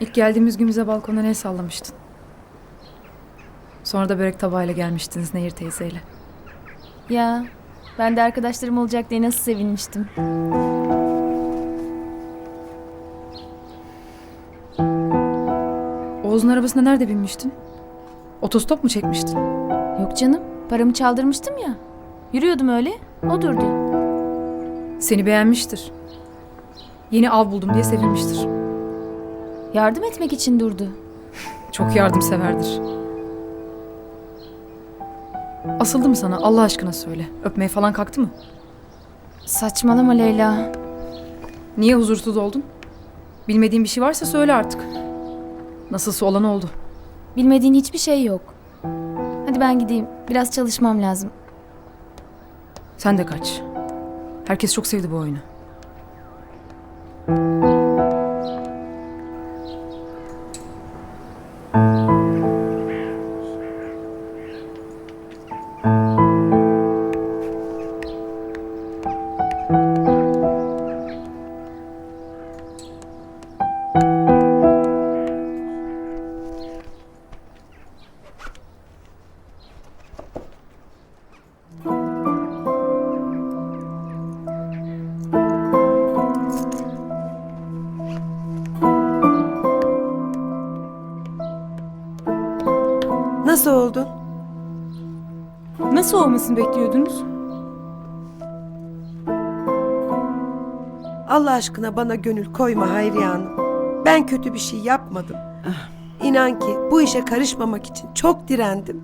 İlk geldiğimiz gün bize balkondan el sallamıştın. Sonra da börek tabağıyla gelmiştiniz Nehir teyzeyle. Ya ben de arkadaşlarım olacak diye nasıl sevinmiştim. Oğuz'un arabasına nerede binmiştin? Otostop mu çekmiştin? Yok canım paramı çaldırmıştım ya. Yürüyordum öyle o durdu. Seni beğenmiştir. Yeni av buldum diye sevinmiştir. Yardım etmek için durdu. Çok yardımseverdir. Asıldı mı sana? Allah aşkına söyle. Öpmeye falan kalktı mı? Saçmalama Leyla. Niye huzursuz oldun? Bilmediğin bir şey varsa söyle artık. Nasılsa olan oldu. Bilmediğin hiçbir şey yok. Hadi ben gideyim. Biraz çalışmam lazım. Sen de kaç. Herkes çok sevdi bu oyunu. Oldun? Nasıl olmasını bekliyordunuz? Allah aşkına bana gönül koyma Hayriye Hanım. Ben kötü bir şey yapmadım. İnan ki bu işe karışmamak için çok direndim.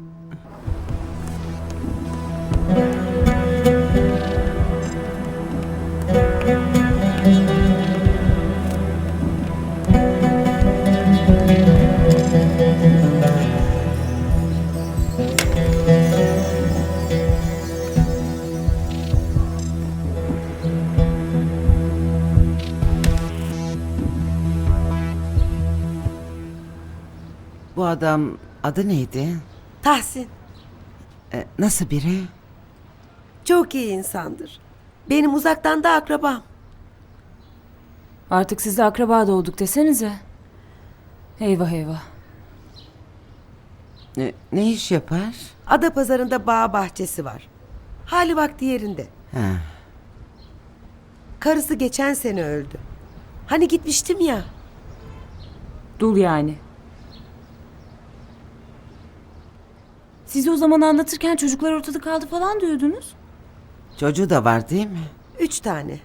Bu adam adı neydi? Tahsin Ee, nasıl biri? çok iyi insandır. Benim uzaktan da akrabam. Artık siz de akraba doğduk desenize. Eyvah eyvah. Ne, ne iş yapar? Ada pazarında bağ bahçesi var. Hali vakti yerinde. Ha, Karısı geçen sene öldü. Hani gitmiştim ya. Dul yani. Siz o zaman anlatırken çocuklar ortada kaldı falan diyordunuz. çocuğu da var değil mi? Üç tane.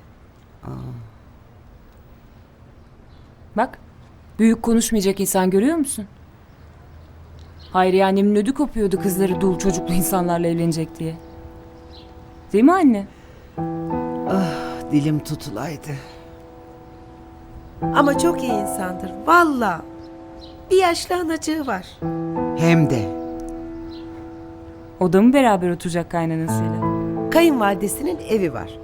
Bak, büyük konuşmayacak insan görüyor musun? Hayriye annemin ödü kopuyordu kızları dul çocuklu insanlarla evlenecek diye. Değil mi anne? Dilim tutulaydı. Ama çok iyi insandır. Valla. Bir yaşlı anacığı var. Hem de O da mı beraber oturacak kaynanasıyla? Kayınvalidesinin evi var.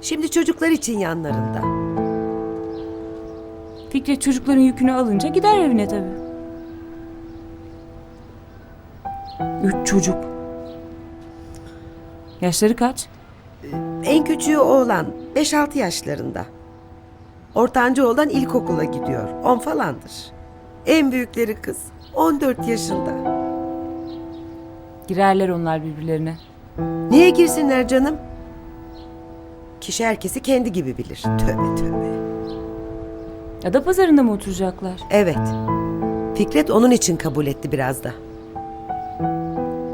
Şimdi çocuklar için yanlarında. Fikret çocukların yükünü alınca gider evine tabii. Üç çocuk. Yaşları kaç? En küçüğü oğlan 5-6 yaşlarında. Ortanca oğlan ilkokula gidiyor. 10 falandır. En büyükleri kız 14 yaşında. Girerler onlar birbirlerine. Niye girsinler canım? Kişi herkesi kendi gibi bilir. Tövbe tövbe. Ya da pazarında mı oturacaklar? Evet. Fikret onun için kabul etti biraz da.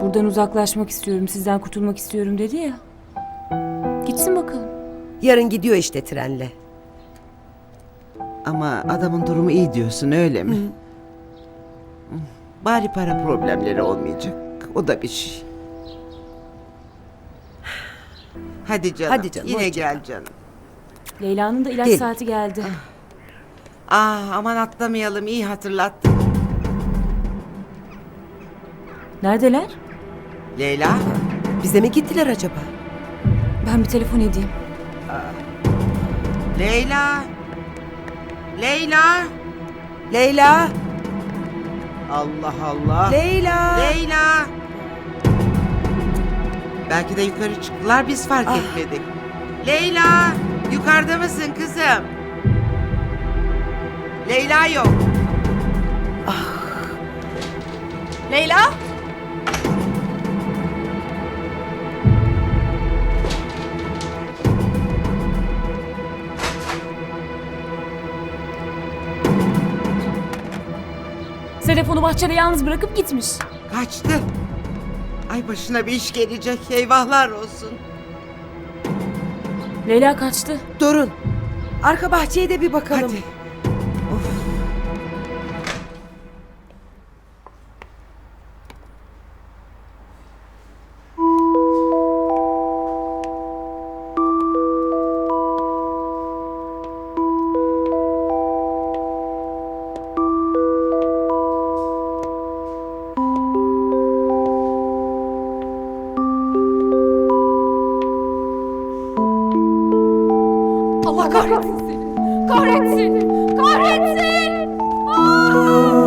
Buradan uzaklaşmak istiyorum, sizden kurtulmak istiyorum dedi ya. Gitsin bakalım. Yarın gidiyor işte trenle. ama adamın durumu iyi diyorsun öyle mi? Hı. Bari para problemleri olmayacak. O da bir şey. Hadi canım. Hadi canım, Yine hoşça gel canım. Leyla'nın da ilaç Gel. saati geldi. Ah aman atlamayalım iyi hatırlattın. Neredeler? Leyla Bize mi gittiler acaba? Ben bir telefon edeyim. Leyla. Leyla. Leyla! Allah Allah. Leyla! Leyla. Belki de yukarı çıktılar biz fark Ah. etmedik. Leyla yukarıda mısın kızım? Leyla yok. Leyla? Sedef onu bahçede yalnız bırakıp gitmiş. Kaçtı. Ay başına bir iş gelecek. Eyvahlar olsun. Leyla kaçtı. Durun. Arka bahçeye de bir bakalım. Hadi. Allah kahretsin seni. Kahretsin. Kahretsin. Bırak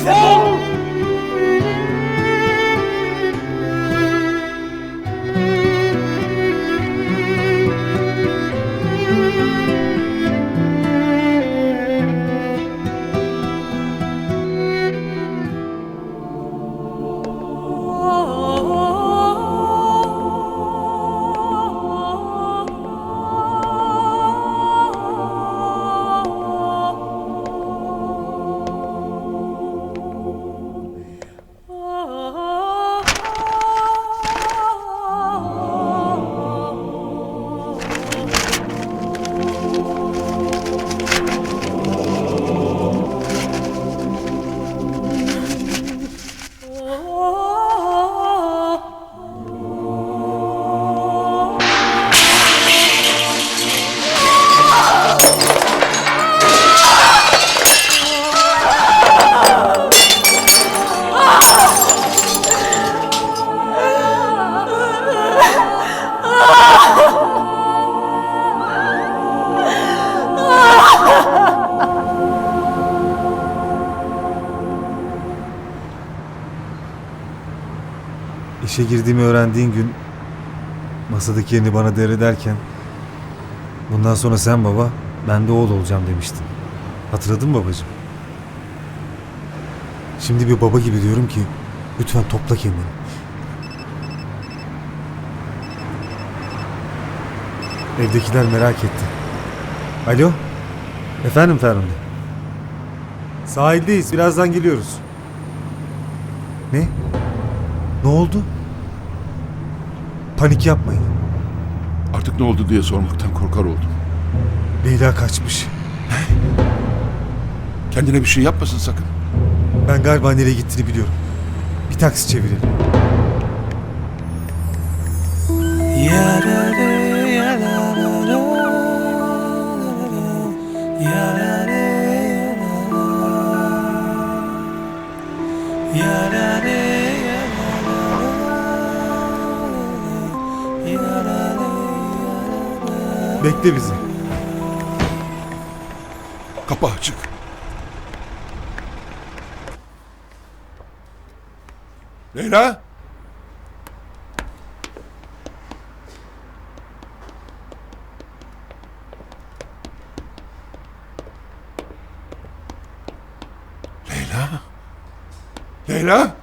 Oh. İşe girdiğimi öğrendiğin gün masadaki yerini bana devrederken bundan sonra sen baba ben de oğul olacağım demiştin. Hatırladın mı babacığım? Şimdi bir baba gibi diyorum ki lütfen topla kendini. Evdekiler merak etti. Alo? Efendim Ferhunde? Sahildeyiz. Birazdan geliyoruz. Ne? Ne oldu? Panik yapmayın. Artık ne oldu diye sormaktan korkar oldum. Leyla kaçmış. Kendine bir şey yapmasın sakın. Ben galiba nereye gittiğini biliyorum. Bir taksi çevirelim. Bekle bizi. Kapı açık. Leyla! Leyla! Leyla!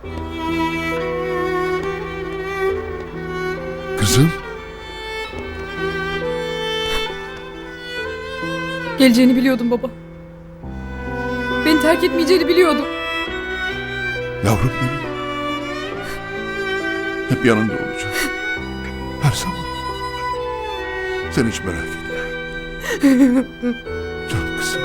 Geleceğini biliyordum baba. Beni terk etmeyeceğini biliyordum. yavrum benim. Hep yanında olacağım. Her zaman. Sen hiç merak etme. Canım kızım.